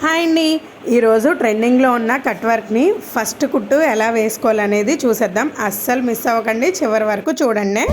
Hi అండి. ఈరోజు ట్రెండింగ్లో ఉన్న కట్ వర్క్ని ఫస్ట్ కుట్టు ఎలా వేసుకోవాలనేది చూసేద్దాం. అస్సలు మిస్ అవ్వకండి చివరి వరకు చూడండి.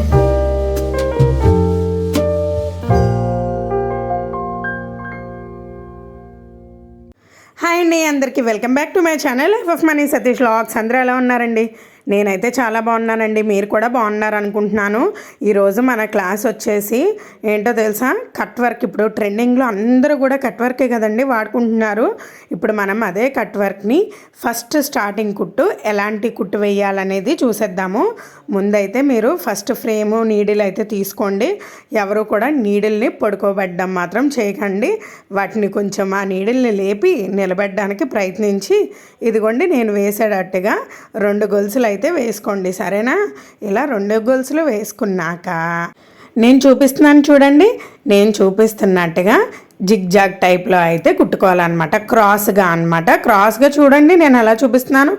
హాయ్ అండి అందరికీ welcome back to my channel life of money Satish logs. అందరూ ఎలా ఉన్నారండి? నేనైతే చాలా బాగున్నానండి. మీరు కూడా బాగున్నారు అనుకుంటున్నాను ఈరోజు మన క్లాస్ వచ్చేసి ఏంటో తెలుసా? Cut work. ఇప్పుడు ట్రెండింగ్లో అందరూ కూడా కట్ వర్కే కదండి వాడుకుంటున్నారు. ఇప్పుడు మనం అదే కట్ వర్క్ని ఫస్ట్ స్టార్టింగ్ కుట్టు ఎలాంటి కుట్టు వేయాలనేది చూసేద్దాము. ముందైతే మీరు ఫస్ట్ ఫ్రేము నీడిల్ అయితే తీసుకోండి. ఎవరు కూడా నీడిల్ని పడుకోబెట్టడం మాత్రం చేయకండి. వాటిని కొంచెం ఆ నీడిల్ని లేపి నిలబెట్టడానికి ప్రయత్నించి ఇదిగోండి నేను వేసేటట్టుగా రెండు గొలుసులు అయితే వేసుకోండి సరేనా? ఇలా రెండు గొలుసులు వేసుకున్నాక నేను చూపిస్తున్నాను చూడండి. నేను చూపిస్తున్నట్టుగా జిగ్ జాగ్ టైప్లో అయితే కుట్టుకోవాలన్నమాట. క్రాస్గా అనమాట క్రాస్గా చూడండి నేను ఎలా చూపిస్తున్నాను?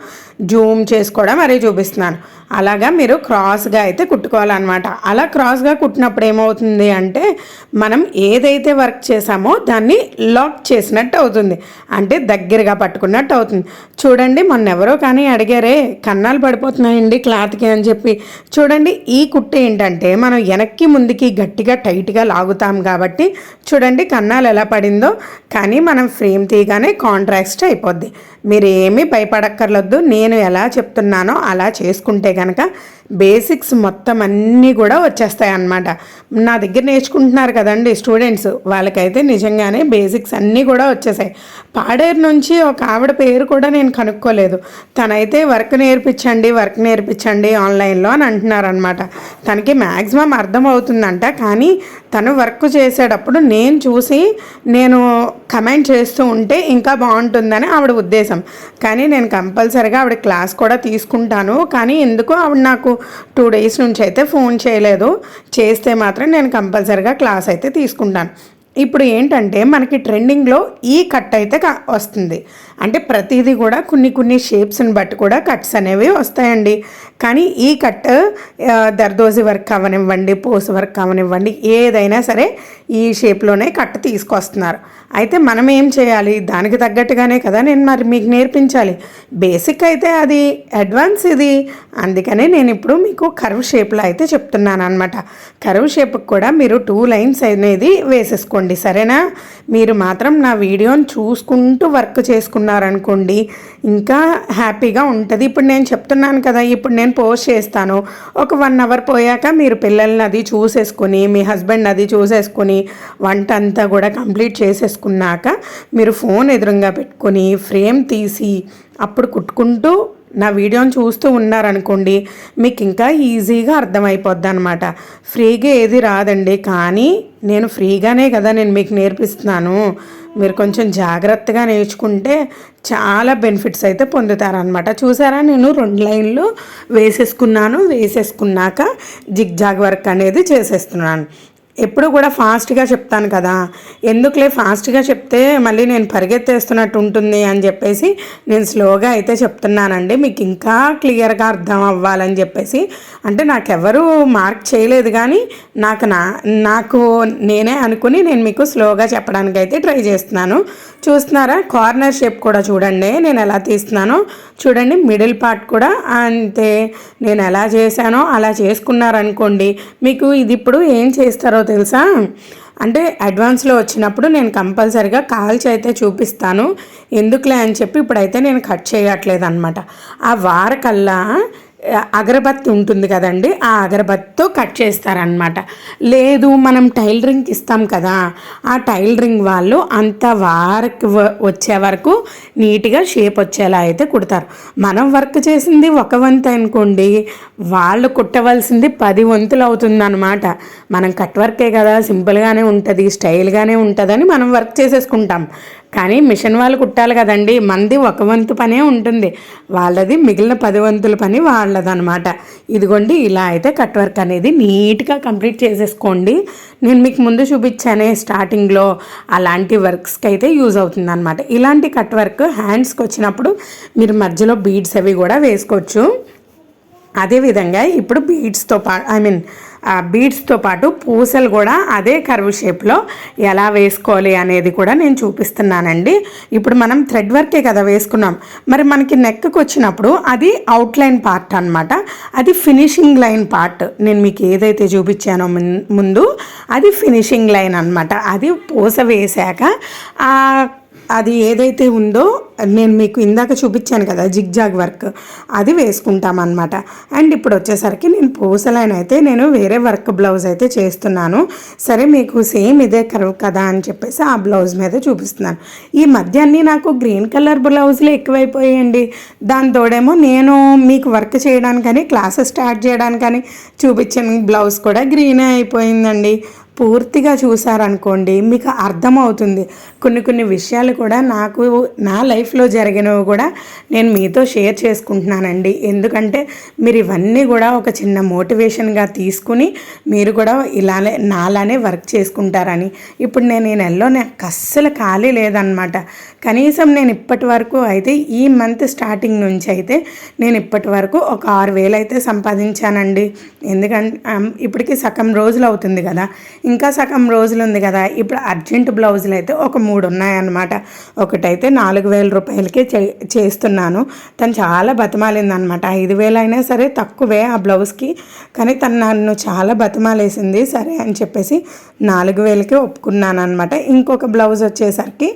జూమ్ చేసుకోవడం మరీ చూపిస్తున్నాను. అలాగా మీరు క్రాస్గా అయితే కుట్టుకోవాలన్నమాట. అలా క్రాస్గా కుట్టినప్పుడు ఏమవుతుంది అంటే మనం ఏదైతే వర్క్ చేసామో దాన్ని లాక్ చేసినట్టు అవుతుంది. అంటే దగ్గరగా పట్టుకున్నట్టు అవుతుంది. చూడండి మొన్న ఎవరో కానీ అడిగారే కన్నాలు పడిపోతున్నాయండి క్లాత్కి అని చెప్పి. చూడండి ఈ కుట్టు ఏంటంటే మనం వెనక్కి ముందుకి గట్టిగా టైట్గా లాగుతాం కాబట్టి చూడండి కన్నాలు ఎలా పడిందో. కానీ మనం ఫ్రేమ్ తీయగానే కాంట్రాక్స్ట్ అయిపోద్ది. మీరు ఏమీ భయపడక్కర్లొద్దు. నేను ఎలా చెప్తున్నానో అలా చేసుకుంటే కనుక బేసిక్స్ మొత్తం అన్నీ కూడా వచ్చేస్తాయి అన్నమాట నా దగ్గర నేర్చుకుంటున్నారు కదండి స్టూడెంట్స్ వాళ్ళకైతే నిజంగానే బేసిక్స్ అన్నీ కూడా వచ్చేసాయి. పాడేరు నుంచి ఒక ఆవిడ పేరు కూడా నేను కనుక్కోలేదు. తనైతే వర్క్ నేర్పించండి వర్క్ నేర్పించండి ఆన్లైన్లో అని అంటున్నారనమాట తనకి మ్యాక్సిమం అర్థం అవుతుందంట కానీ తను వర్క్ చేసేటప్పుడు నేను చూసి నేను కమెంట్ చేస్తూ ఉంటే ఇంకా బాగుంటుందని ఆవిడ ఉద్దేశం. కానీ నేను కంపల్సరిగా ఆవిడ క్లాస్ కూడా తీసుకుంటాను కానీ ఎందుకో ఆవిడ నాకు టూ డేస్ నుంచి అయితే ఫోన్ చేయలేదు. చేస్తే మాత్రం నేను కంపల్సరిగా క్లాస్ అయితే తీసుకుంటాను. ఇప్పుడు ఏంటంటే మనకి ట్రెండింగ్లో ఈ కట్ అయితే వస్తుంది. అంటే ప్రతిదీ కూడా కొన్ని కొన్ని షేప్స్ని బట్టి కూడా కట్స్ అనేవి వస్తాయండి. కానీ ఈ కట్ దర్దోజి వర్క్ అవనివ్వండి పోస్ వర్క్ అవనివ్వండి ఏదైనా సరే ఈ షేప్లోనే కట్ తీసుకొస్తున్నారు. అయితే మనం ఏం చేయాలి? దానికి తగ్గట్టుగానే కదా నేను మరి మీకు నేర్పించాలి. బేసిక్ అయితే అది అడ్వాన్స్ ఇది. అందుకనే నేను ఇప్పుడు మీకు కర్వ్ షేప్లో అయితే చెప్తున్నాను అనమాట కర్వ్ షేప్కి కూడా మీరు టూ లైన్స్ అనేది వేసేసుకోండి. సరేనా? మీరు మాత్రం నా వీడియోని చూసుకుంటూ వర్క్ చేసుకున్నారనుకోండి ఇంకా హ్యాపీగా ఉంటుంది. ఇప్పుడు నేను చెప్తున్నాను కదా ఇప్పుడు నేను పోస్ట్ చేస్తాను. ఒక వన్ అవర్ పోయాక మీరు పిల్లల్ని అది చూసేసుకుని మీ హస్బెండ్ అది చూసేసుకుని వంట అంతా కూడా కంప్లీట్ చేసేసుకున్నాక మీరు ఫోన్ ఎదురుగా పెట్టుకొని ఫ్రేమ్ తీసి అప్పుడు కుట్టుకుంటూ నా వీడియోని చూస్తూ ఉన్నారనుకోండి మీకు ఇంకా ఈజీగా అర్థమైపోద్ది అనమాట ఫ్రీగా ఏది రాదండి కానీ నేను ఫ్రీగానే కదా నేను మీకు నేర్పిస్తున్నాను. మీరు కొంచెం జాగ్రత్తగా నేర్చుకుంటే చాలా బెనిఫిట్స్ అయితే పొందుతారనమాట చూసారా నేను రెండు లైన్లు వేసేసుకున్నాను. వేసేసుకున్నాక జిగ్ జాగ్ వర్క్ అనేది చేసేస్తున్నాను. ఎప్పుడు కూడా ఫాస్ట్గా చెప్తాను కదా. ఎందుకులే ఫాస్ట్గా చెప్తే మళ్ళీ నేను పరిగెత్తేస్తున్నట్టు ఉంటుంది అని చెప్పేసి నేను స్లోగా అయితే చెప్తున్నానండి. మీకు ఇంకా క్లియర్గా అర్థం అవ్వాలని చెప్పేసి. అంటే నాకెవరు మార్క్ చేయలేదు కానీ నాకు నా నాకు నేనే అనుకుని నేను మీకు స్లోగా చెప్పడానికి అయితే ట్రై చేస్తున్నాను. చూస్తున్నారా? కార్నర్ షేప్ కూడా చూడండి. నేను ఎలా తీస్తున్నానో చూడండి. మిడిల్ పార్ట్ కూడా అంతే. నేను ఎలా చేశానో అలా చేసుకున్నారనుకోండి. మీకు ఇది ఇప్పుడు ఏం చేస్తారో తెలుసా? అంటే అడ్వాన్స్లో వచ్చినప్పుడు నేను కంపల్సరిగా కాల్చి అయితే చూపిస్తాను. ఎందుకులే అని చెప్పి ఇప్పుడైతే నేను కట్ చేయట్లేదు అనమాట ఆ వారకల్లా అగరబత్తి ఉంటుంది కదండి ఆ అగరబత్తితో కట్ చేస్తారనమాట లేదు మనం టైలరింగ్కి ఇస్తాం కదా ఆ టైలరింగ్ వాళ్ళు అంత వారికి వ- వచ్చే వరకు నీట్గా షేప్ వచ్చేలా అయితే కుడతారు. మనం వర్క్ చేసింది ఒక వంతు అనుకోండి వాళ్ళు కుట్టవలసింది పది వంతులు అవుతుందన్నమాట. మనం కట్ వర్కే కదా సింపుల్గానే ఉంటుంది స్టైల్గానే ఉంటుందని మనం వర్క్ చేసేసుకుంటాం. కానీ మిషన్ వాళ్ళు కుట్టాలి కదండి. మంది ఒక వంతు పనే ఉంటుంది. వాళ్ళది మిగిలిన పది వంతుల పని వాళ్ళదనమాట ఇదిగోండి ఇలా అయితే కట్ వర్క్ అనేది నీట్గా కంప్లీట్ చేసేసుకోండి. నేను మీకు ముందు చూపించానే స్టార్టింగ్లో అలాంటి వర్క్స్కి అయితే యూజ్ అవుతుంది అనమాట ఇలాంటి కట్ వర్క్ హ్యాండ్స్కి వచ్చినప్పుడు మీరు మధ్యలో బీడ్స్ అవి కూడా వేసుకోవచ్చు. అదేవిధంగా ఇప్పుడు బీడ్స్తో పా ఐ మీన్ బీడ్స్తో పాటు పూసలు కూడా అదే కర్వ్ షేప్లో ఎలా వేసుకోవాలి అనేది కూడా నేను చూపిస్తున్నానండి. ఇప్పుడు మనం థ్రెడ్ వర్కే కదా వేసుకున్నాం. మరి మనకి నెక్కి వచ్చినప్పుడు అది అవుట్లైన్ పార్ట్ అన్నమాట. అది ఫినిషింగ్ లైన్ పార్ట్ నేను మీకు ఏదైతే చూపించానో ముందు అది ఫినిషింగ్ లైన్ అన్నమాట. అది పూస వేశాక అది ఏదైతే ఉందో నేను మీకు ఇందాక చూపించాను కదా జిగ్జాగ్ వర్క్. అది వేసుకుంటాం అనమాట అండ్ ఇప్పుడు వచ్చేసరికి నేను పూసలైన అయితే నేను వేరే వర్క్ బ్లౌజ్ అయితే చేస్తున్నాను. సరే మీకు సేమ్ ఇదే కరువు కదా అని చెప్పేసి ఆ బ్లౌజ్ మీద చూపిస్తున్నాను. ఈ మధ్య అన్నీ నాకు గ్రీన్ కలర్ బ్లౌజులు ఎక్కువైపోయాయండి. దాని తోడేమో నేను మీకు వర్క్ చేయడానికని క్లాసెస్ స్టార్ట్ చేయడానికని చూపించిన బ్లౌజ్ కూడా గ్రీనే అయిపోయిందండి. పూర్తిగా చూసారనుకోండి మీకు అర్థమవుతుంది. కొన్ని కొన్ని విషయాలు కూడా నాకు నా లైఫ్లో జరిగినవి కూడా నేను మీతో షేర్ చేసుకుంటున్నానండి. ఎందుకంటే మీరు ఇవన్నీ కూడా ఒక చిన్న మోటివేషన్గా తీసుకుని మీరు కూడా ఇలానే నాలానే వర్క్ చేసుకుంటారని. ఇప్పుడు నేను ఈ నెలలో నాకు అస్సలు ఖాళీ లేదనమాట. కనీసం నేను ఇప్పటి వరకు అయితే ఈ మంత్ స్టార్టింగ్ నుంచి అయితే నేను ఇప్పటి వరకు ఒక ఆరు వేలు అయితే సంపాదించానండి. ఎందుకంటే ఇప్పటికీ ఇప్పటికి సగం రోజులు అవుతుంది కదా. ఇంకా సగం రోజులు ఉంది కదా ఇప్పుడు అర్జెంట్ బ్లౌజులు అయితే ఒక మూడు ఉన్నాయన్నమాట. ఒకటైతే నాలుగు వేల రూపాయలకే చే చేస్తున్నాను. తను చాలా బతమాలిందనమాట ఐదు వేలు అయినా సరే తక్కువే ఆ బ్లౌజ్కి కానీ తను నన్ను చాలా బతమాలేసింది. సరే అని చెప్పేసి నాలుగు వేలకే ఒప్పుకున్నాను అనమాట ఇంకొక బ్లౌజ్ వచ్చేసరికి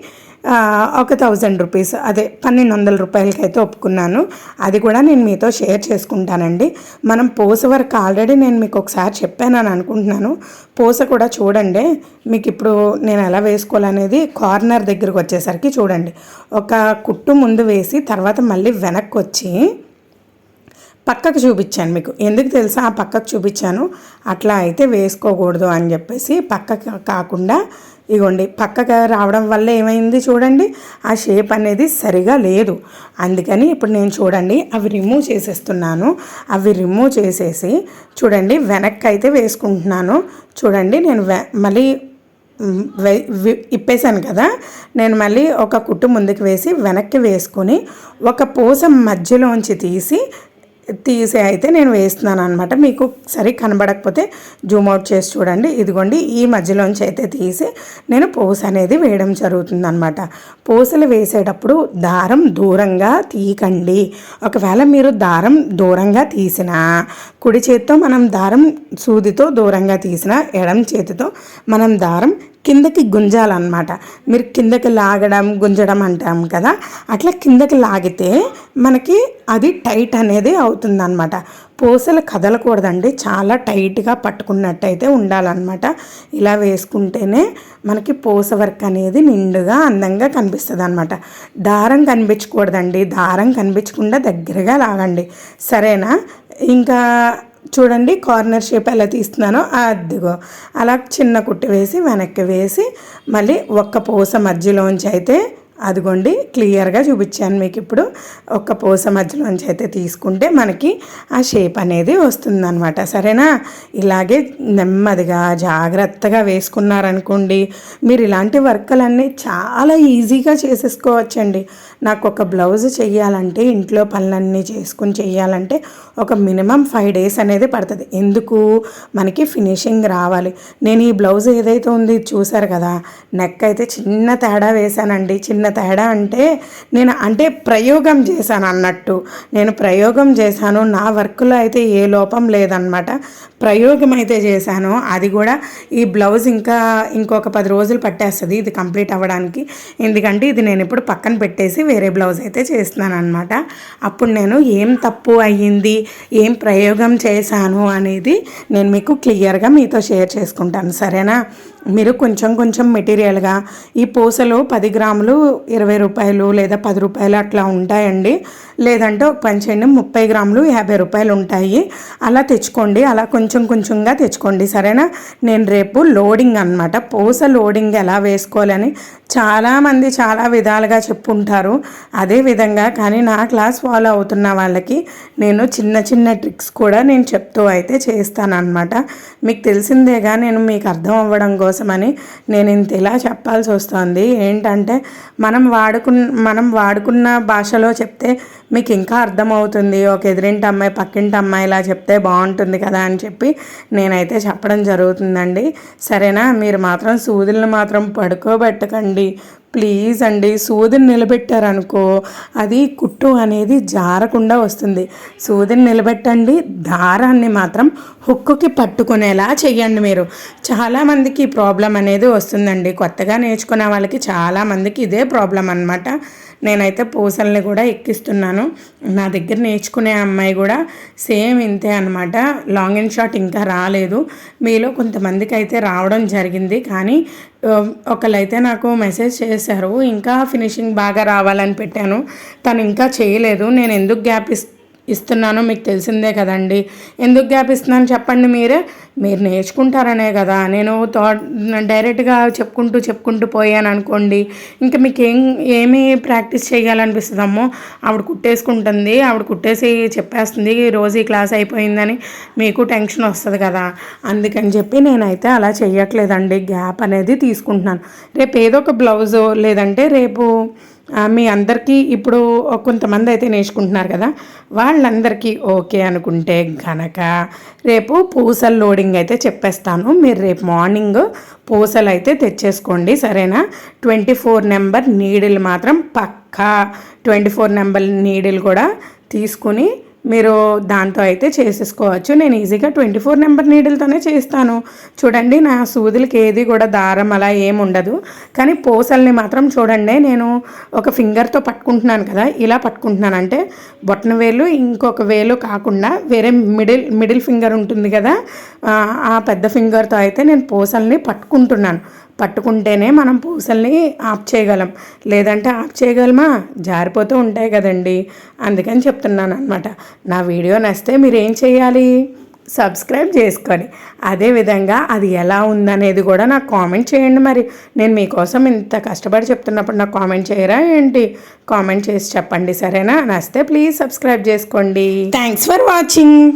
ఒక థౌజండ్ రూపీస్ అదే పన్నెండు వందల రూపాయలకైతే ఒప్పుకున్నాను. అది కూడా నేను మీతో షేర్ చేసుకుంటానండి. మనం పూస వరకు ఆల్రెడీ నేను మీకు ఒకసారి చెప్పానని అనుకుంటున్నాను. పూస కూడా చూడండి. మీకు ఇప్పుడు నేను ఎలా వేసుకోవాలనేది కార్నర్ దగ్గరకు వచ్చేసరికి చూడండి. ఒక కుట్టు ముందు వేసి తర్వాత మళ్ళీ వెనక్కి వచ్చి పక్కకు చూపించాను మీకు. ఎందుకు తెలుసా? ఆ పక్కకు చూపించాను. అట్లా అయితే వేసుకోకూడదు అని చెప్పేసి పక్కకు కాకుండా ఇగోండి పక్కకు రావడం వల్ల ఏమైంది చూడండి ఆ షేప్ అనేది సరిగా లేదు. అందుకని ఇప్పుడు నేను చూడండి అవి రిమూవ్ చేసేస్తున్నాను. అవి రిమూవ్ చేసేసి చూడండి వెనక్కి అయితే వేసుకుంటున్నాను. చూడండి నేను వె మళ్ళీ ఇప్పేశాను కదా. నేను మళ్ళీ ఒక కుట్టు ముందుకు వేసి వెనక్కి వేసుకొని ఒక పూస మధ్యలోంచి తీసి తీసి అయితే నేను వేస్తున్నాను అనమాట మీకు సరి కనబడకపోతే జూమ్ అవుట్ చేసి చూడండి. ఇదిగోండి ఈ మధ్యలోంచి అయితే తీసి నేను పూస అనేది వేయడం జరుగుతుంది అనమాట పూసలు వేసేటప్పుడు దారం దూరంగా తీయకండి. ఒకవేళ మీరు దారం దూరంగా తీసినా కుడి చేతితో మనం దారం సూదితో దూరంగా తీసిన ఎడం చేతితో మనం దారం కిందకి గుంజాలన్నమాట. మీరు కిందకి లాగడం గుంజడం అంటాం కదా. అట్లా కిందకి లాగితే మనకి అది టైట్ అనేది అవుతుందన్నమాట. పూసలు కదలకూడదండి. చాలా టైట్గా పట్టుకున్నట్టయితే ఉండాలన్నమాట. ఇలా వేసుకుంటేనే మనకి పూస వర్క్ అనేది నిండుగా అందంగా కనిపిస్తుంది అనమాట దారం కనిపించకూడదండి. దారం కనిపించకుండా దగ్గరగా లాగండి. సరేనా? ఇంకా చూడండి కార్నర్ షేప్ ఎలా తీస్తున్నానో అదిగో. అలా చిన్న కుట్టు వేసి వెనక్కి వేసి మళ్ళీ ఒక్క పూస మధ్యలోంచి అయితే అదిగోండి క్లియర్గా చూపించాను మీకు ఇప్పుడు ఒక్క పూస మధ్యలోంచి అయితే తీసుకుంటే మనకి ఆ షేప్ అనేది వస్తుందన్నమాట. సరేనా? ఇలాగే నెమ్మదిగా జాగ్రత్తగా వేసుకున్నారనుకోండి మీరు ఇలాంటి వర్కులన్నీ చాలా ఈజీగా చేసేసుకోవచ్చండి. నాకు ఒక బ్లౌజ్ చెయ్యాలంటే ఇంట్లో పనులన్నీ చేసుకుని చెయ్యాలంటే ఒక మినిమం ఫైవ్ డేస్ అనేది పడుతుంది. ఎందుకు? మనకి ఫినిషింగ్ రావాలి. నేను ఈ బ్లౌజ్ ఏదైతే ఉంది ఇది చూసారు కదా నెక్ అయితే చిన్న తేడా వేశానండి. చిన్న తేడా అంటే నేను అంటే ప్రయోగం చేశాను అన్నట్టు. నేను ప్రయోగం చేశాను. నా వర్క్లో అయితే ఏ లోపం లేదనమాట ప్రయోగం అయితే చేశాను. అది కూడా ఈ బ్లౌజ్ ఇంకా ఇంకొక పది రోజులు పట్టేస్తుంది. ఇది కంప్లీట్ అవ్వడానికి. ఎందుకంటే ఇది నేను ఇప్పుడు పక్కన పెట్టేసి వేరే బ్లౌజ్ అయితే చేస్తున్నాను అనమాట అప్పుడు నేను ఏం తప్పు అయ్యింది? ఏం ప్రయోగం చేశాను అనేది నేను మీకు క్లియర్గా మీతో షేర్ చేసుకుంటాను సరేనా? మీరు కొంచెం కొంచెం మెటీరియల్గా ఈ పూసలు పది గ్రాములు ఇరవై రూపాయలు లేదా పది రూపాయలు అట్లా ఉంటాయండి. లేదంటే ఒక పని చేయండి ముప్పై గ్రాములు యాభై రూపాయలు ఉంటాయి. అలా తెచ్చుకోండి. అలా కొంచెం కొంచెంగా తెచ్చుకోండి. సరేనా? నేను రేపు లోడింగ్ అనమాట పూస లోడింగ్ ఎలా వేసుకోవాలని చాలామంది చాలా విధాలుగా చెప్పుంటారు. అదే విధంగా కానీ నా క్లాస్ ఫాలో అవుతున్న వాళ్ళకి నేను చిన్న చిన్న ట్రిక్స్ కూడా నేను చెప్తూ అయితే చేస్తానన్నమాట. మీకు తెలిసిందేగా నేను మీకు అర్థం అవ్వడం కోసం కోసమని నేను ఇంత ఇలా చెప్పాల్సి వస్తుంది. ఏంటంటే మనం వాడుకున్న మనం వాడుకున్న భాషలో చెప్తే మీకు ఇంకా అర్థమవుతుంది. ఒక ఎదురింటి అమ్మాయి పక్కింటి అమ్మాయి ఇలా చెప్తే బాగుంటుంది కదా అని చెప్పి నేనైతే చెప్పడం జరుగుతుందండి. సరేనా? మీరు మాత్రం సూదులను మాత్రం పడుకోబెట్టకండి. ప్లీజ్ అండి సూదిని నిలబెట్టారనుకో అది కుట్టు అనేది జారకుండా వస్తుంది. సూదిని నిలబెట్టండి దారాన్ని మాత్రం హుక్కుకి పట్టుకునేలా చేయండి మీరు. చాలామందికి ఈ ప్రాబ్లం అనేది వస్తుందండి. కొత్తగా నేర్చుకునే వాళ్ళకి చాలామందికి ఇదే ప్రాబ్లం అనమాట నేనైతే పూసల్ని కూడా ఎక్కిస్తున్నాను. నా దగ్గర నేర్చుకునే అమ్మాయి కూడా సేమ్ ఇంతే అనమాట లాంగ్ అండ్ షార్ట్ ఇంకా రాలేదు. మీలో కొంతమందికి అయితే రావడం జరిగింది. కానీ Um, ఒకళ్ళైతే నాకు మెసేజ్ చేశారు ఇంకా ఫినిషింగ్ బాగా రావాలని పెట్టాను. తను ఇంకా చేయలేదు నేను ఎందుకు గ్యాప్ ఇస్తాను ఇస్తున్నాను మీకు తెలిసిందే కదండి. ఎందుకు గ్యాప్ ఇస్తున్నాను చెప్పండి మీరే. మీరు నేర్చుకుంటారనే కదా. నేను థాట్ డైరెక్ట్గా చెప్పుకుంటూ చెప్పుకుంటూ పోయాను అనుకోండి. ఇంకా మీకు ఏం ఏమి ప్రాక్టీస్ చేయాలనిపిస్తుందమ్మో. ఆవిడ కుట్టేసుకుంటుంది. ఆవిడ కుట్టేసి చెప్పేస్తుంది రోజు ఈ క్లాస్ అయిపోయిందని మీకు టెన్షన్ వస్తుంది కదా. అందుకని చెప్పి నేనైతే అలా చేయట్లేదండి గ్యాప్ అనేది తీసుకుంటున్నాను. రేపు ఏదో ఒక బ్లౌజు లేదంటే రేపు మీ అందరికీ ఇప్పుడు కొంతమంది అయితే నేర్చుకుంటున్నారు కదా వాళ్ళందరికీ ఓకే అనుకుంటే కనుక రేపు పూసల లోడింగ్ అయితే చెప్పేస్తాను. మీరు రేపు మార్నింగ్ పూసలు అయితే తెచ్చేసుకోండి సరేనా? ట్వంటీ ఫోర్ నెంబర్ నీడిల్ మాత్రం పక్కా. ట్వంటీ ఫోర్ నెంబర్ నీడిల్ కూడా తీసుకుని మీరు దాంతో అయితే చేసేసుకోవచ్చు. నేను ఈజీగా ట్వంటీ ఫోర్ నెంబర్ నీడిల్తోనే చేస్తాను. చూడండి నా సూదులకి ఏది కూడా దారం అలా ఏమి ఉండదు. కానీ పూసల్ని మాత్రం చూడండి నేను ఒక ఫింగర్తో పట్టుకుంటున్నాను కదా ఇలా పట్టుకుంటున్నాను. అంటే బొట్టన వేలు ఇంకొక వేలు కాకుండా వేరే మిడిల్ మిడిల్ ఫింగర్ ఉంటుంది కదా ఆ, పెద్ద ఫింగర్తో అయితే నేను పూసల్ని పట్టుకుంటున్నాను. పట్టుకుంటేనే మనం పూసల్ని ఆఫ్ చేయగలం. లేదంటే ఆఫ్ చేయగలమా? జారిపోతూ ఉంటాయి కదండి. అందుకని చెప్తున్నాను అనమాట నా వీడియో నచ్చితే మీరు ఏం చేయాలి? సబ్స్క్రైబ్ చేసుకొని. అదేవిధంగా అది ఎలా ఉందనేది కూడా నాకు కామెంట్ చేయండి మరి. నేను మీకోసం ఇంత కష్టపడి చెప్తున్నప్పుడు నాకు కామెంట్ చేయరా ఏంటి? కామెంట్ చేసి చెప్పండి సరేనా? నచ్చితే ప్లీజ్ సబ్స్క్రైబ్ చేసుకోండి. Thanks for watching.